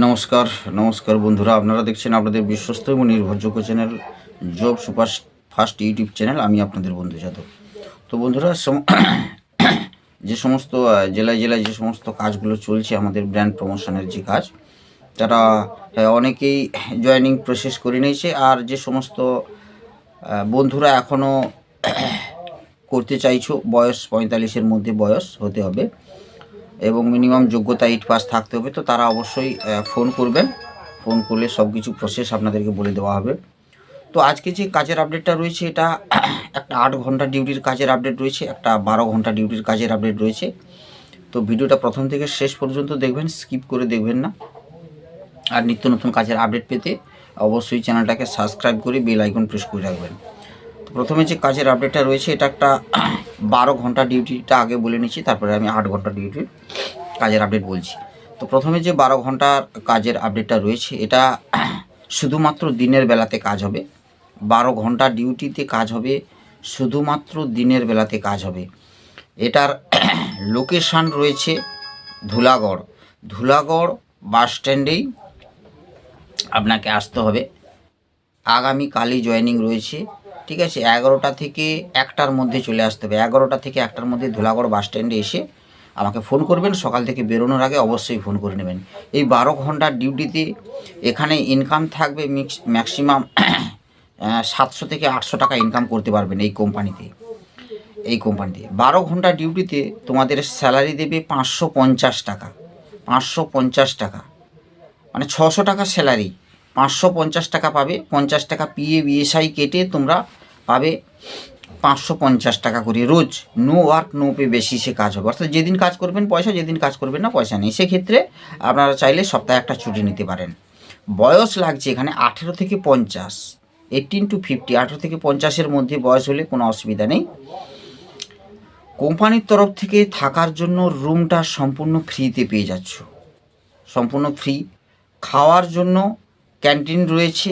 নমস্কার নমস্কার বন্ধুরা। আপনারা দেখছেন আপনাদের বিশ্বস্ত এবং নির্ভরযোগ্য channel job super first YouTube channel. আমি আপনাদের বন্ধু যাদব। তো বন্ধুরা যে সমস্ত জেলায় জেলায় যে সমস্ত কাজগুলো চলছে, আমাদের ব্র্যান্ড প্রমোশনের যে কাজ, তারা অনেকেই জয়েনিং প্রসেস করে নিয়েছে। আর যে সমস্ত বন্ধুরা এখনও করতে চাইছো, বয়স পঁয়তাল্লিশের মধ্যে বয়স হতে হবে। এবং মিনিমাম যোগ্যতা এইট পাস থাকতে হবে, তো তারা অবশ্যই ফোন করবেন। ফোন করলে সব কিছু প্রসেস আপনাদেরকে বলে দেওয়া হবে। তো আজকে যে কাজের আপডেটটা রয়েছে, এটা একটা আট ঘণ্টা ডিউটির কাজের আপডেট রয়েছে, একটা বারো ঘণ্টা ডিউটির কাজের আপডেট রয়েছে। তো ভিডিওটা প্রথম থেকে শেষ পর্যন্ত দেখবেন স্কিপ করে দেখবেন না। আর নিত্য নতুন কাজের আপডেট পেতে অবশ্যই চ্যানেলটাকে সাবস্ক্রাইব করে বেল আইকন প্রেস করে রাখবেন। প্রথমে যে কাজের আপডেটটা রয়েছে, এটা একটা বারো ঘণ্টা ডিউটিটা আগে বলে নিচ্ছি, তারপরে আমি আট ঘণ্টা ডিউটির কাজের আপডেট বলছি। তো প্রথমে যে বারো ঘণ্টার কাজের আপডেটটা রয়েছে, এটা শুধুমাত্র দিনের বেলাতে কাজ হবে। বারো ঘণ্টা ডিউটিতে কাজ হবে, শুধুমাত্র দিনের বেলাতে কাজ হবে। এটার লোকেশান রয়েছে ধুলাগড়। ধুলাগড় বাস স্ট্যান্ডেই আপনাকে আসতে হবে। আগামীকালই জয়েনিং রয়েছে ঠিক আছে? এগারোটা থেকে একটার মধ্যে চলে আসতে হবে। এগারোটা থেকে একটার মধ্যে ধুলাগড় বাস স্ট্যান্ডে এসে আমাকে ফোন করবেন। সকাল থেকে বেরোনোর আগে অবশ্যই ফোন করে নেবেন। এই বারো ঘণ্টার ডিউটিতে এখানে ইনকাম থাকবে মিক্স ম্যাক্সিমাম সাতশো থেকে আটশো টাকা ইনকাম করতে পারবেন এই কোম্পানিতে এই কোম্পানিতে বারো ঘণ্টা ডিউটিতে তোমাদের স্যালারি দেবে পাঁচশো পঞ্চাশ টাকা। পাঁচশো পঞ্চাশ টাকা। মানে ছশো টাকা স্যালারি পাঁচশো পঞ্চাশ টাকা পাবে। পঞ্চাশ টাকা পিএ বিএসআই কেটে তোমরা পাবে পাঁচশো পঞ্চাশ টাকা করে রোজ। নো ওয়ার্ক নো পে বেশি সে কাজ হবে। অর্থাৎ যেদিন কাজ করবেন পয়সা, যেদিন কাজ করবেন না পয়সা নেই। সেক্ষেত্রে আপনারা চাইলে সপ্তাহে একটা ছুটি নিতে পারেন। বয়স লাগছে এখানে আঠেরো থেকে পঞ্চাশ। এইটিন টু ফিফটি আঠেরো থেকে পঞ্চাশের মধ্যে বয়স হলে কোনো অসুবিধা নেই। কোম্পানির তরফ থেকে থাকার জন্য রুমটা সম্পূর্ণ ফ্রিতে পেয়ে যাচ্ছ। সম্পূর্ণ ফ্রি। খাওয়ার জন্য ক্যান্টিন রয়েছে।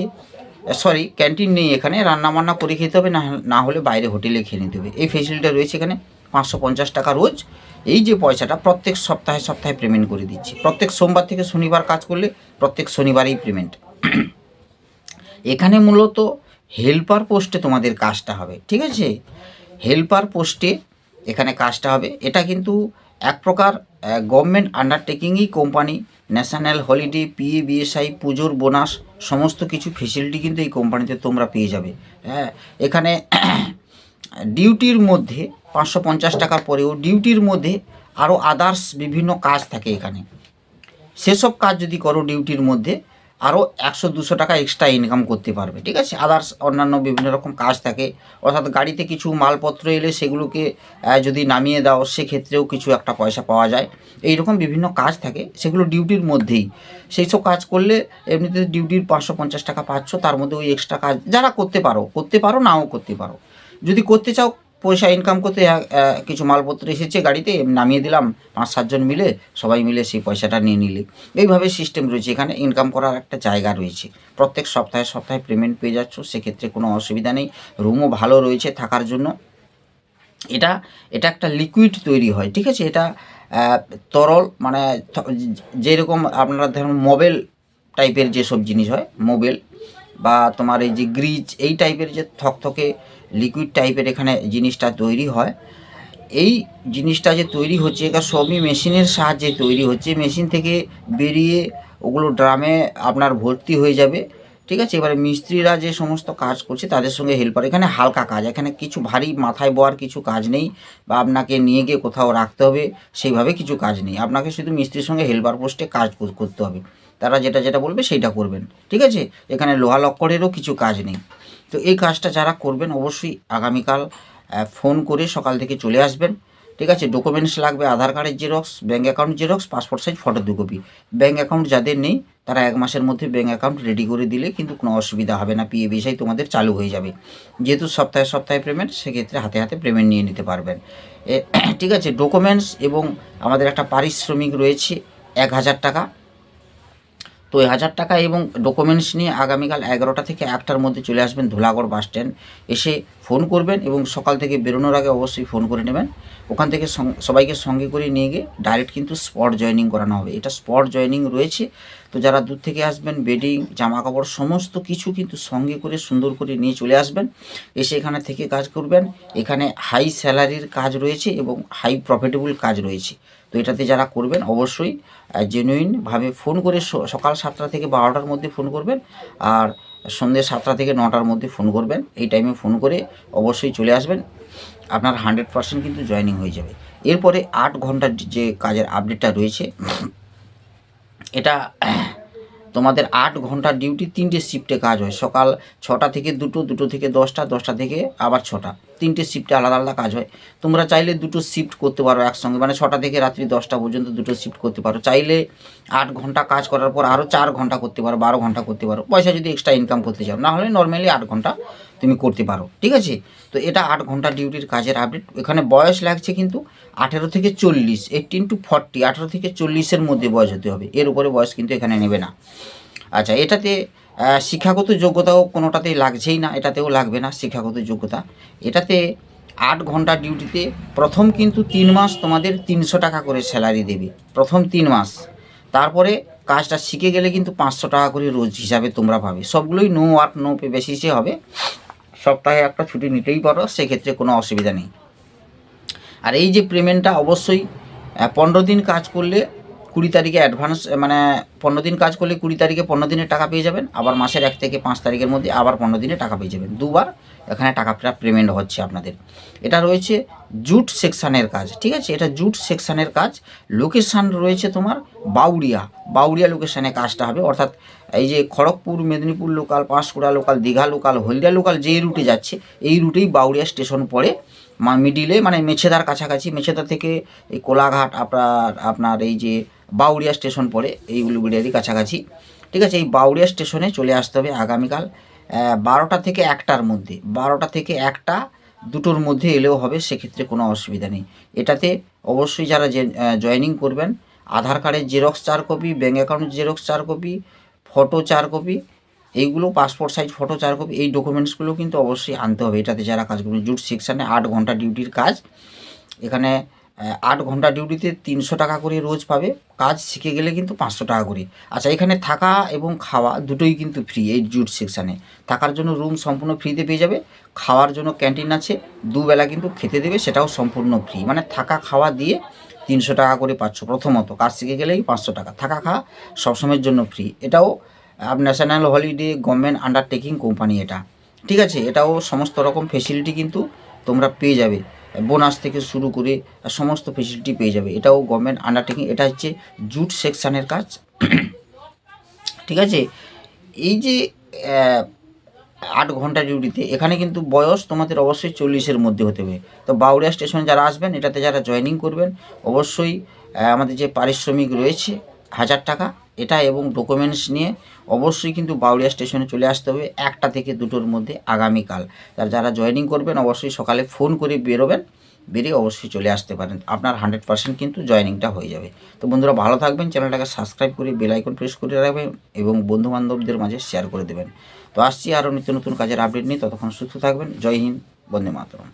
সরি ক্যান্টিন নেই এখানে রান্না বান্না করে খেতে হবে, না হলে বাইরে হোটেলে খেয়ে নিতে হবে। এই ফেসিলিটিটা রয়েছে এখানে, পাঁচশো পঞ্চাশ টাকা রোজ। এই যে পয়সাটা প্রত্যেক সপ্তাহে সপ্তাহে পেমেন্ট করে দিচ্ছি। প্রত্যেক সোমবার থেকে শনিবার কাজ করলে প্রত্যেক শনিবারেই পেমেন্ট এখানে মূলত হেল্পার পোস্টে তোমাদের কাজটা হবে, ঠিক আছে? হেল্পার পোস্টে এখানে কাজটা হবে। এটা কিন্তু এক প্রকার গভর্নমেন্ট আন্ডারটেকিংই কোম্পানি ন্যাশনাল হলিডে পিএ বিএসআই পুজোর বোনাস সমস্ত কিছু ফেসিলিটি কিন্তু এই কোম্পানিতে তোমরা পেয়ে যাবে। হ্যাঁ এখানে ডিউটির মধ্যে পাঁচশো পঞ্চাশ টাকার পরেও ডিউটির মধ্যে আরও আদার্স বিভিন্ন কাজ থাকে এখানে। সেসব কাজ যদি করো ডিউটির মধ্যে আরও একশো, দুশো টাকা এক্সট্রা ইনকাম করতে পারবে, ঠিক আছে? আদার্স অন্যান্য বিভিন্ন রকম কাজ থাকে, অর্থাৎ গাড়িতে কিছু মালপত্র এলে সেগুলোকে যদি নামিয়ে দাও, সেক্ষেত্রেও কিছু একটা পয়সা পাওয়া যায়। এই রকম বিভিন্ন কাজ থাকে, সেগুলো ডিউটির মধ্যেই। সেই সব কাজ করলে এমনিতে ডিউটির পাঁচশো, পঞ্চাশ টাকা পাচ্ছ, তার মধ্যে ওই এক্সট্রা কাজ, যারা করতে পারো করতে পারো, নাও করতে পারো। যদি করতে চাও পয়সা ইনকাম করতে কিছু মালপত্র এসেছে গাড়িতে, নামিয়ে দিলাম, পাঁচ সাতজন মিলে সবাই মিলে সেই পয়সাটা নিয়ে নিলে। এইভাবে সিস্টেম রয়েছে, এখানে ইনকাম করার একটা জায়গা রয়েছে। প্রত্যেক সপ্তাহে সপ্তাহে পেমেন্ট পেয়ে যাচ্ছ, সেক্ষেত্রে কোনো অসুবিধা নেই রুমও ভালো রয়েছে থাকার জন্য। এটা এটা একটা লিকুইড তৈরি হয়, ঠিক আছে? এটা তরল মানে যেরকম আপনারা ধরুন মোবাইল টাইপের যেসব জিনিস হয় মোবাইল বা তোমার এই যে গ্রিজ, এই টাইপের যে থকথকে লিকুইড টাইপের এখানে জিনিসটা তৈরি হয়। এই জিনিসটা যে তৈরি হচ্ছে, এটা সবই মেশিনের সাহায্যে তৈরি হচ্ছে। মেশিন থেকে বেরিয়ে ওগুলো ড্রামে আপনার ভর্তি হয়ে যাবে। ঠিক আছে? এবারে মিস্ত্রিরা যে সমস্ত কাজ করছে, তাদের সঙ্গে হেল্পার এখানে হালকা কাজ, এখানে কিছু ভারী মাথায় বওয়ার কিছু কাজ নেই বা আপনাকে নিয়ে গিয়ে কোথাও রাখতে হবে, সেইভাবে কিছু কাজ নেই। আপনাকে শুধু মিস্ত্রির সঙ্গে হেল্পার পোস্টে কাজ করতে হবে। তারা যেটা যেটা বলবে সেইটা করবেন। ঠিক আছে? এখানে লোহা লক্করেরও কিছু কাজ নেই। তো এই কাজটা যারা করবেন অবশ্যই আগামীকাল ফোন করে সকাল থেকে চলে আসবেন। ঠিক আছে ডকুমেন্টস লাগবে, আধার কার্ডের xerox bank account xerox passport size photo দু কপি ব্যাঙ্ক অ্যাকাউন্ট যাদের নেই, তারা এক মাসের মধ্যে ব্যাঙ্ক অ্যাকাউন্ট রেডি করে দিলে কিন্তু কোনো অসুবিধা হবে না পিএ বিষয় তোমাদের চালু হয়ে যাবে। যেহেতু সপ্তাহে সপ্তাহে পেমেন্ট সেক্ষেত্রে হাতে হাতে পেমেন্ট নিয়ে নিতে পারবেন। ঠিক আছে ডকুমেন্টস এবং আমাদের একটা পারিশ্রমিক রয়েছে এক হাজার টাকা। তো ওই হাজার টাকা এবং ডকুমেন্টস নিয়ে আগামীকাল এগারোটা থেকে একটার মধ্যে চলে আসবেন ধুলাগড় বাস স্ট্যান্ড এসে ফোন করবেন এবং সকাল থেকে বেরোনোর আগে অবশ্যই ফোন করে নেবেন। ওখান থেকে সবাইকে সঙ্গে করে নিয়ে গিয়ে ডাইরেক্ট কিন্তু স্পট জয়েনিং করানো হবে। এটা স্পট জয়েনিং রয়েছে। তো যারা দূর থেকে আসবেন বেডিং জামা কাপড় সমস্ত কিছু কিন্তু সঙ্গে করে, সুন্দর করে নিয়ে চলে আসবেন। এসে এখানে থেকে কাজ করবেন। এখানে হাই স্যালারির কাজ রয়েছে এবং হাই প্রফিটেবল কাজ রয়েছে। তো এটাতে যারা করবেন, অবশ্যই জেনুইনভাবে ফোন করে সকাল সাতটা থেকে বারোটার মধ্যে ফোন করবেন আর সন্ধ্যে সাতটা থেকে নটার মধ্যে ফোন করবেন। এই টাইমে ফোন করে অবশ্যই চলে আসবেন। আপনার হান্ড্রেড পার্সেন্ট কিন্তু জয়েনিং হয়ে যাবে। এরপরে আট ঘণ্টার যে কাজের আপডেটটা রয়েছে, এটা তোমাদের আট ঘণ্টার ডিউটি তিনটে শিফটে কাজ হয়। সকাল ছটা থেকে দুটো দুটো থেকে দশটা দশটা থেকে আবার ছটা। তিনটে শিফটে আলাদা আলাদা কাজ হয়। তোমরা চাইলে দুটো শিফট করতে পারো একসঙ্গে। মানে ছটা থেকে রাত্রি দশটা পর্যন্ত দুটো শিফট করতে পারো। চাইলে আট ঘণ্টা কাজ করার পর আরও চার ঘণ্টা করতে পারো, বারো ঘণ্টা করতে পারো। পয়সা যদি এক্সট্রা ইনকাম করতে চাও। না হলে নর্মালি আট ঘণ্টা তুমি করতে পারো। ঠিক আছে? তো এটা আট ঘণ্টা ডিউটির কাজের আপডেট এখানে বয়স লাগছে কিন্তু আঠেরো থেকে চল্লিশ এইটিন টু ফর্টি আঠেরো থেকে চল্লিশের মধ্যে বয়স হতে হবে। এর উপরে বয়স কিন্তু এখানে নেবে না। আচ্ছা এটাতে শিক্ষাগত যোগ্যতাও কোনোটাতেই লাগছেই না, এটাতেও লাগবে না শিক্ষাগত যোগ্যতা। এটাতে আট ঘণ্টা ডিউটিতে প্রথম কিন্তু তিন মাস তোমাদের তিনশো টাকা করে স্যালারি দেবে, প্রথম তিন মাস। তারপরে কাজটা শিখে গেলে কিন্তু পাঁচশো টাকা করে রোজ হিসাবে তোমরা পাবে। সবগুলোই নো ওয়ার্ক নো পে বেসিসে হবে। সপ্তাহে একটা ছুটি নিতেই পারো, সেক্ষেত্রে কোনো অসুবিধা নেই। আর এই যে পেমেন্টটা অবশ্যই পনেরো দিন কাজ করলে কুড়ি তারিখে অ্যাডভান্স মানে পনেরো দিন কাজ করলে কুড়ি তারিখে পনেরো দিনের টাকা পেয়ে যাবেন। আবার মাসের এক থেকে পাঁচ তারিখের মধ্যে আবার পনেরো দিনে টাকা পেয়ে যাবেন। দুবার এখানে টাকাটা পেমেন্ট হচ্ছে আপনাদের। এটা রয়েছে জুট সেকশানের কাজ, ঠিক আছে? এটা জুট সেকশানের কাজ। লোকেশান রয়েছে তোমার বাউরিয়া বাউরিয়া লোকেশানে কাজটা হবে। অর্থাৎ এই যে Kharagpur, Medinipur local Panskura local Digha local Haldia local যেই রুটে যাচ্ছে, এই রুটেই বাউরিয়া স্টেশন পড়ে। মা মিডিলে মানে মেছেদার কাছাকাছি, মেছেদা থেকে এই কোলাঘাট আপনার আপনার এই যে বাউরিয়া স্টেশন পড়ে, এই উলুগুড়িয়ারই কাছাকাছি। ঠিক আছে, এই বাউরিয়া স্টেশনে চলে আসতে হবে আগামীকাল বারোটা থেকে একটার মধ্যে। বারোটা থেকে একটা, দুটোর মধ্যে এলেও হবে, সেক্ষেত্রে কোনো অসুবিধা নেই। এটাতে অবশ্যই যারা জয়েনিং করবেন, আধার কার্ডের জেরক্স চার কপি ব্যাঙ্ক অ্যাকাউন্টের জেরক্স চার কপি ফটো চার কপি এইগুলো পাসপোর্ট সাইজ ফটো চার কপি এই ডকুমেন্টসগুলো কিন্তু অবশ্যই আনতে হবে। এটাতে যারা কাজ করবেন জুট সেকশানে আট ঘণ্টা ডিউটির কাজ। এখানে আট ঘণ্টা ডিউটিতে তিনশো টাকা করে রোজ পাবে। কাজ শিখে গেলে কিন্তু পাঁচশো টাকা করে। আচ্ছা এখানে থাকা এবং খাওয়া দুটোই কিন্তু ফ্রি এই জুট সেকশানে থাকার জন্য রুম সম্পূর্ণ ফ্রিতে পেয়ে যাবে। খাওয়ার জন্য ক্যান্টিন আছে। দুবেলা কিন্তু খেতে দেবে, সেটাও সম্পূর্ণ ফ্রি মানে থাকা, খাওয়া দিয়ে তিনশো টাকা করে পাচ্ছ প্রথমত। শিখে গেলেই পাঁচশো টাকা? থাকা খাওয়া সবসময়ের জন্য ফ্রি এটাও national holiday government undertaking company এটা। ঠিক আছে, এটাও সমস্ত রকম ফেসিলিটি কিন্তু তোমরা পেয়ে যাবে। বোনাস থেকে শুরু করে সমস্ত ফেসিলিটি পেয়ে যাবে। এটাও গভর্নমেন্ট আন্ডারটেকিং এটা হচ্ছে জুট সেকশানের কাজ। ঠিক আছে? এই যে আট ঘণ্টা ডিউটিতে। এখানে কিন্তু বয়স তোমাদের অবশ্যই চল্লিশের মধ্যে হতে হবে। তো বাউরিয়া স্টেশন যারা আসবেন, এটাতে যারা জয়েনিং করবেন, অবশ্যই আমাদের যে পারিশ্রমিক রয়েছে, হাজার টাকা, এটা এবং ডকুমেন্টস নিয়ে অবশ্যই কিন্তু বাউরিয়া স্টেশনে চলে আসতে হবে একটা থেকে দুটোর মধ্যে আগামীকাল। আর যারা জয়েনিং করবেন, অবশ্যই সকালে ফোন করে বেরোবেন, বেরিয়ে অবশ্যই চলে আসতে পারেন। আপনার হান্ড্রেড পার্সেন্ট কিন্তু জয়েনিংটা হয়ে যাবে। তো বন্ধুরা, ভালো থাকবেন, চ্যানেলটাকে সাবস্ক্রাইব করে বেল আইকন প্রেস করে রাখবেন এবং বন্ধু বান্ধবদের মাঝে শেয়ার করে দেবেন। তো আসছি আরও নিত্য নতুন কাজের আপডেট নিয়ে। ততক্ষণ সুস্থ থাকবেন। জয় হিন্দ। বন্দে মাতরম।